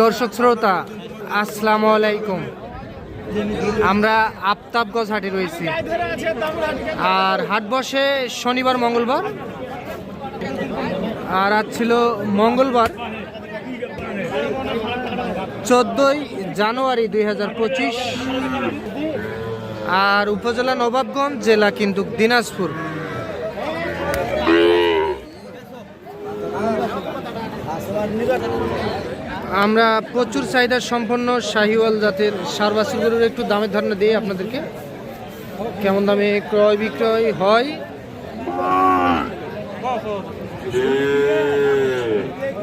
দর্শক শ্রোতা, আসসালামু আলাইকুম। আমরা আফতাবগঞ্জ হাটে রয়েছি। আর হাট বসে শনিবার, মঙ্গলবার। আর আজ ছিল মঙ্গলবার, চোদ্দোই জানুয়ারি দুই হাজার পঁচিশ। আর উপজেলা নবাবগঞ্জ জেলা কিন্তু দিনাজপুর। আমরা প্রচুর চাহিদা সম্পন্ন শাহিওয়াল জাতের সার একটু দামের ধারণা দিই আপনাদেরকে কেমন দামে ক্রয় বিক্রয় হয়।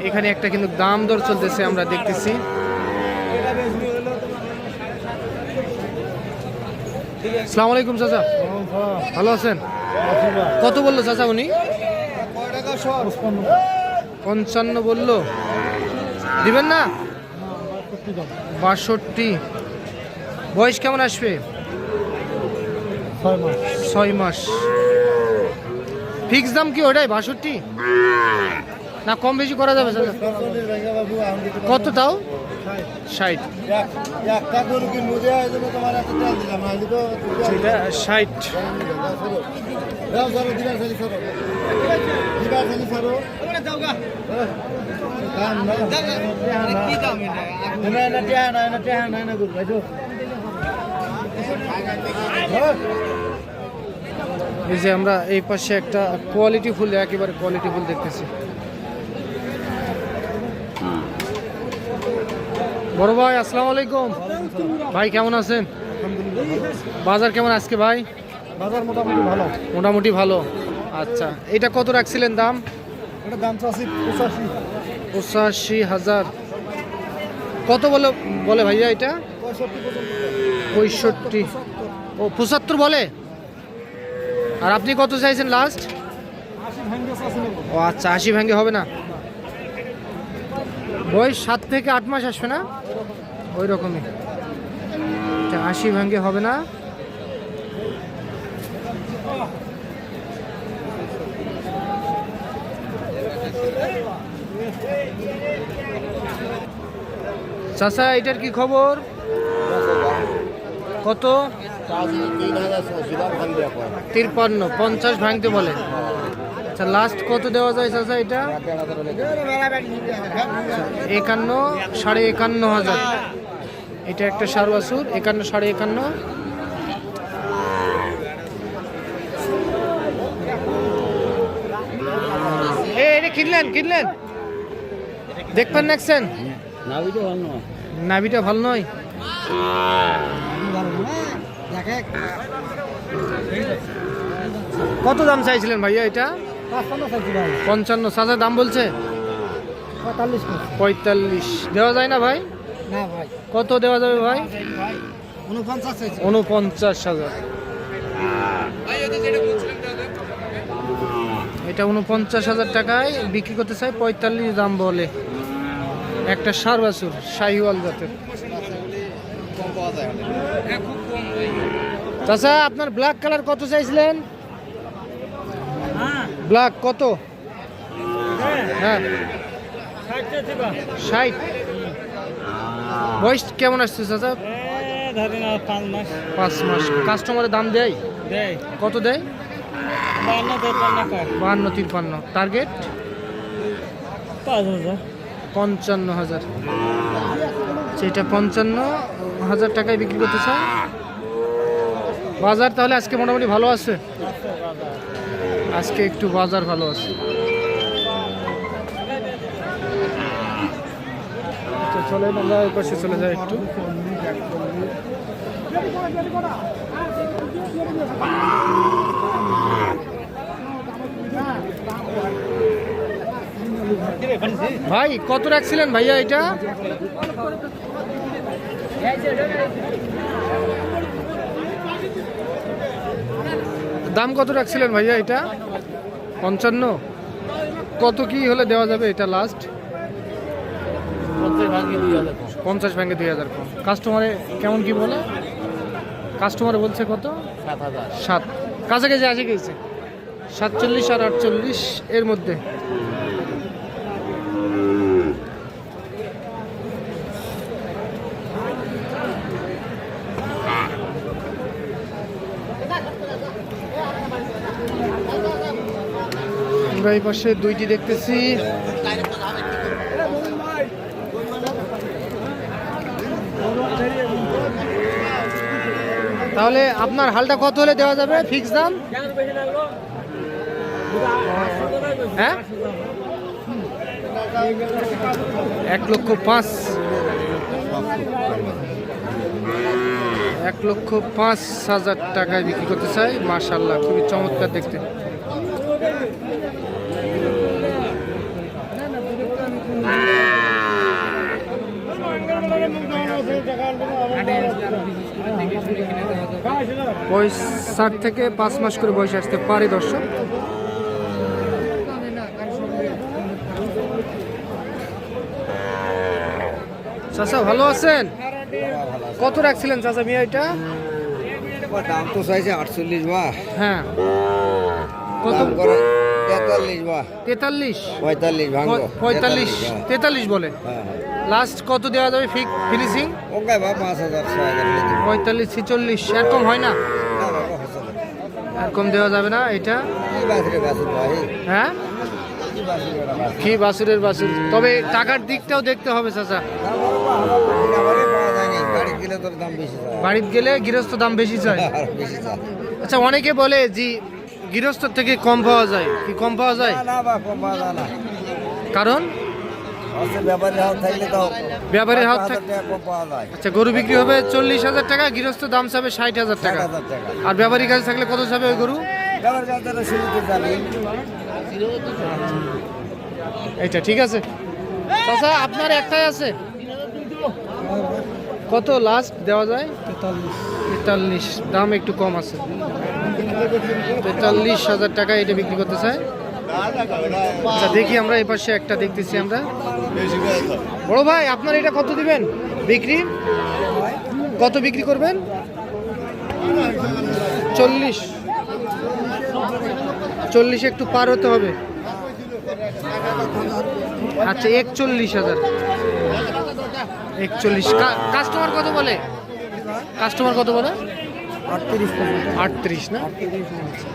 এখানে একটা কিন্তু দাম দর চলতেছে আমরা দেখতেছি। সালাম আলাইকুম চাচা। ভালো আছেন? কত বলল চাচা উনি? পঞ্চান্ন বলল। দিবেন না? বাষট্টি। বয়স কেমন আসবে? ছয় মাস। ফিক্স দাম কি ওটাই বাষট্টি? না কম বেশি করা যাবে? কত তাও? ষাট। ষাট। এই যে আমরা এই পাশে একটা কোয়ালিটি ফুল একেবারে কোয়ালিটি ফুল দেখতেছি। বড় ভাই আসসালামু আলাইকুম। ভাই কেমন আছেন? বাজার কেমন আজকে ভাই? বাজার মোটামুটি ভালো। মোটামুটি ভালো। আচ্ছা এটা কত রাখছিলেন দাম? এটা দাম চাচ্ছি পঁচাশি। পঁচাশি হাজার। কত বলে বলে ভাইয়া এটা? পঁয়ষট্টি। ও পঁচাত্তর বলে? আর আপনি কত চাইছেন লাস্ট ও আচ্ছা আশি ভাঙ্গে হবে না। বয়স সাত থেকে আট মাস আসবে না? ওই রকমই। আচ্ছা, আশি ভাঙ্গে হবে না। চাচা, এটার কি খবর? কত? তিরপান্ন, পঞ্চাশ ভাঙতে বলে। আচ্ছা লাস্ট কত দেওয়া যায় চাচা এটা? একান্ন, সাড়ে একান্ন হাজার। এটা একটা সার বাছুর, একান্ন, সাড়ে একান্ন। কিনলেন কিনলেন? দেখবেন দেখছেন নাভিটা ভালো নয়। কত দাম চাইছিলেন ভাইয়া এটা? পঞ্চান্ন সাজা দাম বলছে? পঁয়তাল্লিশ। দেওয়া যায় না ভাই ভাই? কত দেওয়া যাবে ভাই? উনপঞ্চাশ হাজার। এটা উনপঞ্চাশ হাজার টাকায় বিক্রি করতে চাই পঁয়তাল্লিশ দাম বলে। একটা সার বাছুর শাহিওয়াল জাতের। চাচা আপনার ব্ল্যাক কালার কত চাইছিলেন? ব্ল্যাক কত? হ্যাঁ। ষাট। বয়স কেমন আসছে চাচা? পাঁচ মাস। পাঁচ মাস কাস্টমারের দাম দেয়? কত দেয়? বাহান্ন তিপ্পান্ন টার্গেট পাঁচ হাজার। পঞ্চান্ন হাজার। সেটা পঞ্চান্ন হাজার টাকায় বিক্রি করতে চাই বাজার তাহলে আজকে মোটামুটি ভালো আছে? আজকে একটু বাজার ভালো আছে। চলে আমরা পাশে চলে যাই একটু। ভাই কত রাখছিলেন ভাইয়া এটা? দাম কত রাখছিলেন ভাইয়া এটা? পঞ্চান্ন? কত কি হলে দেওয়া যাবে এটা লাস্ট পঞ্চাশ ভাঙে দুই হাজার কম। কাস্টমারে কেমন কি বলে? কাস্টমারে বলছে কত? সাত হাজার। সাত। কাছাকাছি আসে গেছে। সাতচল্লিশ আর আটচল্লিশ এর মধ্যে। আমরা পাশে দুইটি দেখতেছি। তাহলে আপনার হালটা কত হলে দেওয়া যাবে? ফিক্স দাম? হ্যাঁ? এক লক্ষ পাঁচ। এক লক্ষ পাঁচ হাজার টাকায় বিক্রি করতে চাই। মাশাল্লাহ খুবই চমৎকার দেখতে। বয়স ষাট থেকে পাঁচ মাস করে বয়স আসতে পারে দর্শক। চাচা ভালো আছেন? কত রাখছিলেন চাচা মিয়া এটা? দাম তো চাইছে আটচল্লিশ বা হ্যাঁ। কত? করে তেতাল্লিশ পঁয়তাল্লিশ পঁয়তাল্লিশ হ্যাঁ তেতাল্লিশ বলে হ্যাঁ লাস্ট কত দেওয়া যাবে ফিক ফিনিশিং ওকে বা পাঁচ হাজার। পঁয়তাল্লিশ ছেচল্লিশ এরকম হয় না। এরকম দেওয়া যাবে না এটা হ্যাঁ কি বাসুরের বাসুর তবে টাকার দিকটাও দেখতে হবে চাচা। বাড়িতে গেলে গৃহস্থ দাম বেশি চায়। আচ্ছা অনেকে বলে যে গৃহস্থ থেকে কম পাওয়া যায়? কি কম পাওয়া যায়? না, না বা, কম পাওয়া যায় না। কারণ? ব্যাপারীর হাত। আচ্ছা গরু বিক্রি হবে চল্লিশ হাজার টাকা গৃহস্থ দাম চাবে ষাট হাজার টাকা। আর ব্যাপারীর কাছে থাকলে কত যাবে ওই গরু। এইটা ঠিক আছে। চাচা আপনার একটাই আছে? কত লাস্ট দেওয়া যায়? তেতাল্লিশ। দাম একটু কম আছে। তেতাল্লিশ হাজার টাকা এটা বিক্রি করতে চাই আচ্ছা দেখি আমরা এই পাশে একটা দেখতেছি আমরা। বড় ভাই, আপনার এটা কত দিবেন? বিক্রি? কত বিক্রি করবেন? চল্লিশ। চল্লিশ একটু পার হতে হবে। আচ্ছা একচল্লিশ হাজার। একচল্লিশ। কাস্টমার কত বলে? কাস্টমার কত বলে? আটত্রিশ না?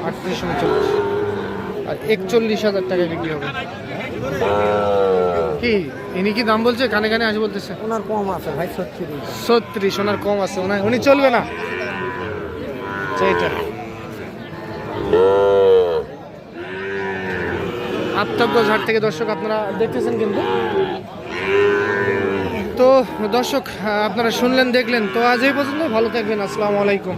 আটত্রিশ উনচল্লিশ আর একচল্লিশ হাজার টাকা বিক্রি হবে। কি? ইনি কি দাম বলছে? কানে কানে আসে বলতেছে। ওনার কম আছে ভাই সত্যি ছত্রিশ ওনার কম আছে। ওনার উনি চলবে না? এইটা আত্মজ্ঞ ঝাড় থেকে দর্শক আপনারা দেখতেছেন কিন্তু? তো দর্শক আপনারা শুনলেন দেখলেন। তো আজ এই পর্যন্ত ভালো থাকবেন। আসসালামু আলাইকুম।